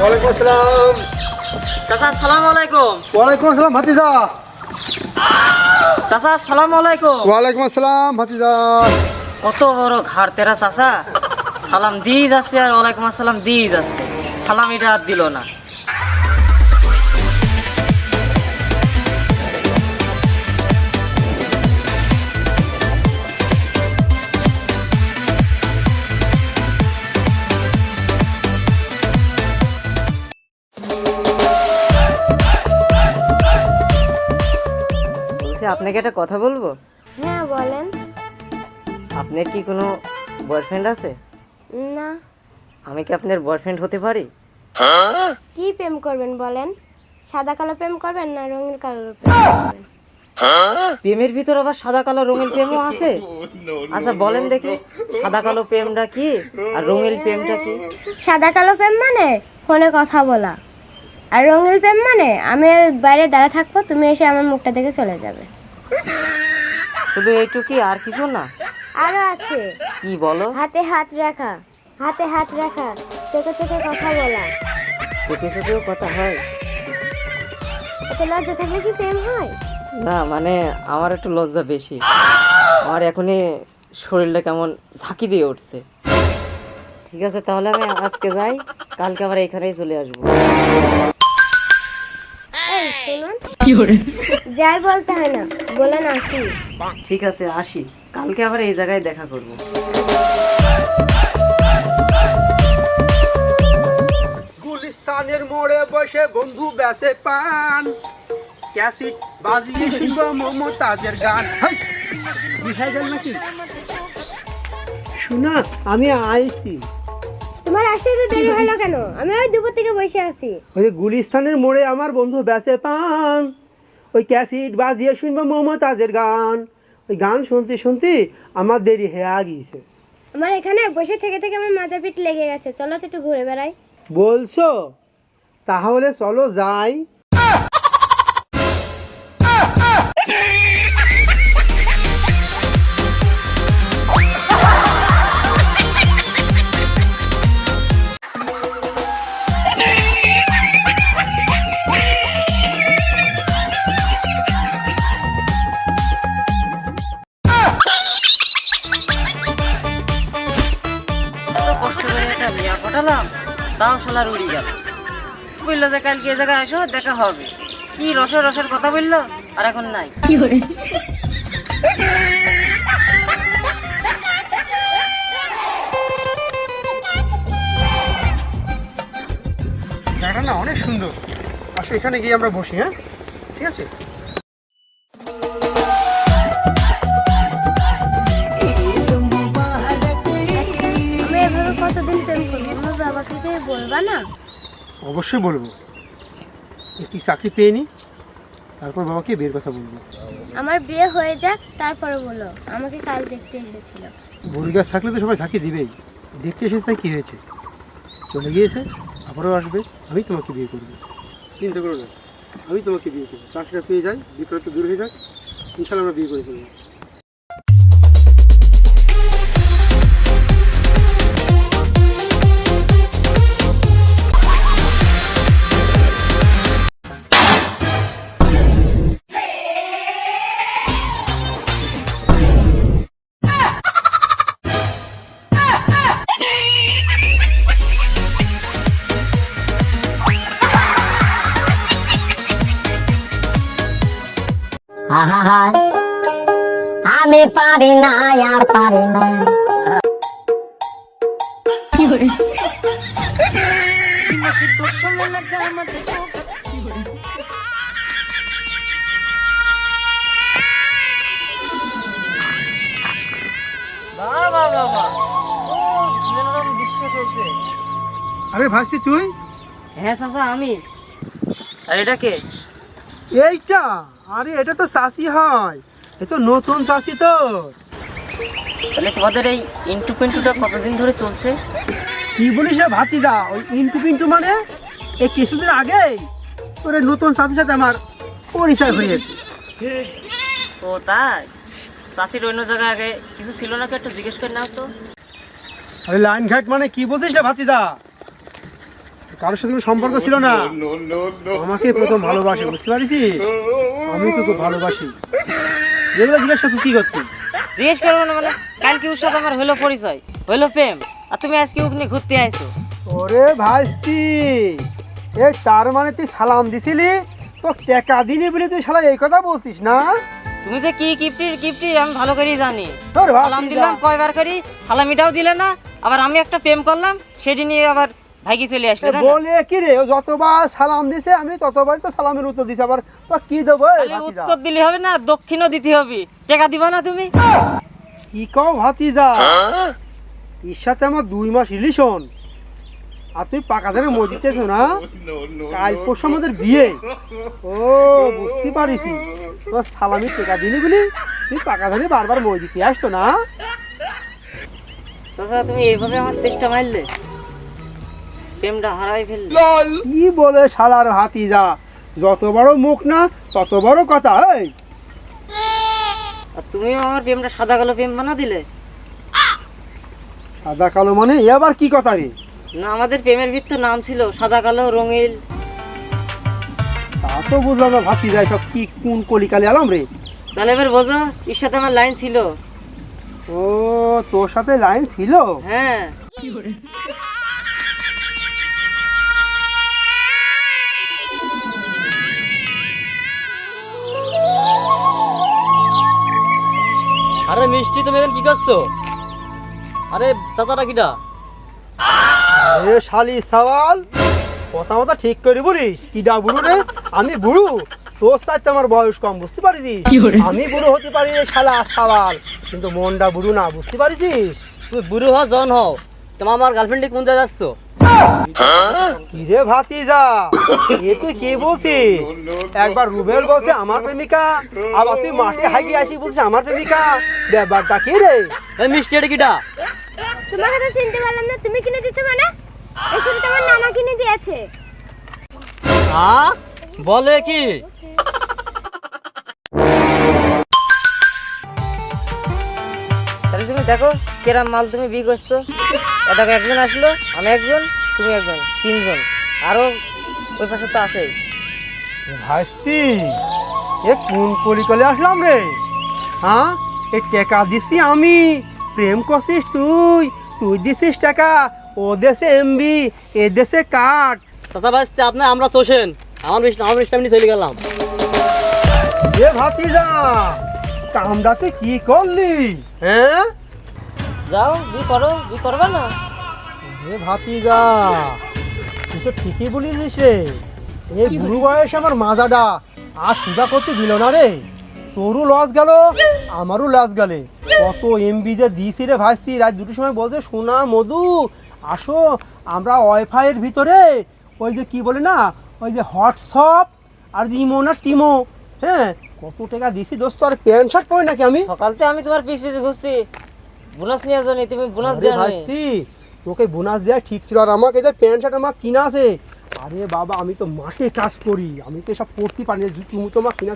ওয়ালাইকুম আসসালাম। চাচা আসসালামু আলাইকুম। ওয়ালাইকুম আসসালাম ভাতিজা। চাচা আলাইকুম। ওয়ালাইকুম আসসালাম ভাতিজা। কত বড় ঘাট তেরা চাচা। সালাম দিয়ে যাচ্ছে আর ওয়ালাইকুম আসসালাম দিয়ে যাচ্ছে। সালাম এটা আর দিল না। আপনাকে একটা কথা বলব? হ্যাঁ বলেন। আপনার কি কোনো বয়ফ্রেন্ড আছে? না। আমি কি আপনার বয়ফ্রেন্ড হতে পারি? কি প্রেম করবেন বলেন? সাদা কালো প্রেম করবেন না রঙিন কালো প্রেম করবেন? প্রেমের ভিতর আবার সাদা কালো রঙিন প্রেমও আছে? আচ্ছা বলেন দেখি সাদা কালো প্রেমটা কি আর রঙিন প্রেমটা কি? সাদা কালো প্রেম মানে? ফোনে কথা বলা। আর রঙিন প্রেম মানে? আমি বাইরে দাঁড়া থাকব তুমি এসে আমার মুখটা দেখে চলে যাবে। শুধু এইটুকি আর কিছু না? আরও আছে। কি বলো? হাতে হাত রাখা হাতে হাত রাখা চোখে চোখে কথা বলা। চোখে চোখেও কথা হয়। এত লজ্জা থাকলে কি প্রেম হয়? না মানে আমার একটু লজ্জা বেশি। আমার এখনই শরীরটা কেমন ঝাঁকি দিয়ে উঠছে। ঠিক আছে তাহলে আমি আজকে যাই কালকে আবার এখানেই চলে আসব। যাই বলতে হয় না বলেন আসি। ঠিক আছে আসি। কালকে আবার এই জায়গায় দেখা করব। গুলিস্তানের মোড়ে বসে বন্ধু বেসে পান। ক্যাসিট বাজিয়ে শিব মমতাজের গান। হাই, বিহাই গেল নাকি? শোনা আমি আইছি। তোমার আসতে তো দেরি হলো কেন? আমি ওই দুপুর থেকে বসে আছি। ওই যে গুলিস্তানের মোড়ে আমার বন্ধু বেসে পান। ওই ক্যাসিট বাজিয়ে শুনব মমতাজের গান। ওই গান শুনতে শুনতে আমার দেরি হয়ে গিয়েছে। আমার এখানে বসে থেকে থেকে আমার মাথা পিঠ লেগে গেছে। চলো তো একটু ঘুরে বেড়াই। বলছো? তাহলে চলো যাই। পটালাম তাও শালার উড়ি গেল। বলল যে কালকে এ জায়গায় আসো দেখা হবে। কি রসের রসের কথা বলল আর এখন নাই। জায়গাটা না অনেক সুন্দর। আসো এখানে গিয়ে আমরা বসি হ্যাঁ? ঠিক আছে? বলবা না? অবশ্যই বলব। একটি চাকরি পেয়ে নি তারপর বাবাকে বিয়ের কথা বলব। আমার বিয়ে হয়ে যাক তারপরে বলো। আমাকে কাল দেখতে এসেছিল। বড়ি গাছ থাকলে তো সবাই থাকি দিবেই। দেখতে এসেছে কি হয়েছে? চলে গিয়েছে আবারও আসবে আমি তোমাকে বিয়ে করব। চিন্তা করো না আমি তোমাকে বিয়ে করব। চাকরিটা পেয়ে যাই ভিতরে তো দূর হয়ে যাক। ইনশাল্লাহ আমরা বিয়ে করে ফেলব। আহা আমি পারি না আর পারি না। আরে ভাবছি তুই? হ্যাঁ চাচা আমি। আর এটা কে? এইটা? আরে এটা তো চাষি হয়। এ তো নতুন চাষি তো। তাহলে তোমাদের এই ইন্টু পিন্টুটা কতদিন ধরে চলছে? কি বলিস রে ভাতিদা ওই ইন্টু পিন্টু মানে? এই কিছুদিন তোর এই নতুন সাথে সাথে আমার পরিচয় হয়েছে ও তাই? চাষির অন্য জায়গায় আগে কিছু ছিল না একটু জিজ্ঞেস করে নাও তো। আরে লাইন ঘাট মানে কি বলছিস রে ভাতিদা কারোর সাথে কোনো সম্পর্ক ছিল না। আমাকে প্রথম ভালোবাসে বুঝতে পারিস আমি তোকে ভালোবাসি। যেগুলো জিজ্ঞেস করছিস কি করতে? জিজ্ঞেস করব না মানে কালকে ওর সাথে আমার হলো পরিচয় হলো প্রেম আর তুমি আজকে ওকে নিয়ে ঘুরতে আইছো। ওরে ভাইস্তি এই তার মানে তুই সালাম দিছিলি? তো টাকা দিনি বলে তুই শালা এই কথা বলছিস না? তুমি যে কি কিপ্টি কিপটি আমি ভালো করেই জানি। সালাম দিলাম। কয়বার করি সালামিটাও দিলে না আবার আমি একটা প্রেম করলাম সেটি নিয়ে আবার ভাইকি চলে আসলে বলে কি রে ও যতবার সালাম দিছে আমি ততবার তো সালামের উত্তর দিছি আবার তো কি দেবো উত্তর দিলে হবে না দক্ষিণও দিতে হবে। টাকা দিবা না তুমি? কি কও ভাতিজা? এর সাথে আমার দুই মাস রিলেশন আর তুই পাকা ধানে মই দিতেছ না? কাল পরশু আমাদের বিয়ে। ও বুঝতে পারিস তোমার সালামি টেকা দিলি বলি তুই পাকা ধানে বারবার মই দিতে আসছো না? তুমি এইভাবে আমার চেষ্টা মারলে? প্রেমটা হারাই ফেললে। কি বলে শালার হাতিজা যত বড় মুখ না তত বড় কথা এই আর তুমিও আমার প্রেমটা সাদা কালো প্রেম বানা দিলে? সাদা কালো মানে? এ আবার কি কথা রে? না আমাদের প্রেমের ভিত্ত নাম ছিল সাদা কালো রঙিল। তা তো বুঝলাম না ভাতি যায় সব কি কোন কলিকালে আলাম রে? তাহলে এবার বোঝো এর সাথে আমার লাইন ছিল। ও তোর সাথে লাইন ছিল? হ্যাঁ। আরে মিষ্টি তুমি এখন কি করছ? আরে চাচাটা কিটা? এ শালি সওয়াল কথা কথা ঠিক করে বলিস। কিডা বুড়ো রে? আমি বুড়ো তোর সাথে আমার বয়স কম বুঝতে পারিস আমি বুড়ো হতে পারি রে শালা সওয়াল কিন্তু মনটা বুড়ো না বুঝতে পারিস তুই বুড়ো হ জন হও। তোমার আমার গার্লফ্রেন্ডে কোন জায়গায় যাচ্ছ? কিরে ভাতিজা? এ তুই কি বলছিস? একবার রুবেল বলছে আমার প্রেমিকা। আবার তুই মাঠে হাগিয়ে আসি বলছিস আমার প্রেমিকা? ব্যাপারটা কি রে? এই মিষ্টি এটা কিটা? তোমাকে তো চিনতে পারলাম না তুমি কিনে দিচ্ছ মানে? এই আমার নানা কিনে দিয়েছে। হ্যাঁ? বলে কি? দেখো কেরাম মাল তুমি বিয়ে করছ। এটা একজন আসলো আমি একজন তুমি একজন তিনজন। আরও ওই পাশে তো আছেই। ভাইস্তি এ কোন কলিকলে আসলাম রে? হ্যাঁ? এ টাকা দিছি আমি প্রেম করছিস তুই তুই দিছিস টাকা ও দেশে এমবি এ দেশে কাঠ। চাচা ভাইস্তে আপনার আমরা চোষেন। আমার মিষ্টি আমার মিষ্টি আমি চলে গেলাম। এ ভাতিজা কামটা তুই কি করলি? হ্যাঁ? যাও বিয়ে করো বিয়ে করবে না? এ ভাতিজা তুই তো ঠিকই বলিস রে। এই বুড়ো বয়সে আমার মাজাটা। আর সুজা করতে দিল না রে। তোরও লস গেল আমারও লস গেলে। কত এমবি যে দিয়েছি রে ভাসতি রাত দুটোর সময় বলছে সোনা মধু আসো আমরা ওয়াইফাইয়ের ভিতরে। ওই যে কি বলে না ওই যে হোয়াটসঅ্যাপ আর ইমো না টিমো হ্যাঁ? কত টাকা দিছি দোস্ত আর প্যান্ট শার্ট পরে নাকি আমি? সকালতে আমি তোমার পিছ পিছে ঘুরছি। বোনাস নিয়ে যাও নি, তুমি বোনাস দেয়া ভাইস্তি তোকে বোনাস দেয়া ঠিক ছিল আর আমাকে যে প্যান্ট শার্ট আমার কিনা আছে। আরে বাবা আমি তো মাঠে কাজ করি আমি তো সব পড়তে পারি না তুমি তো আমার কিনা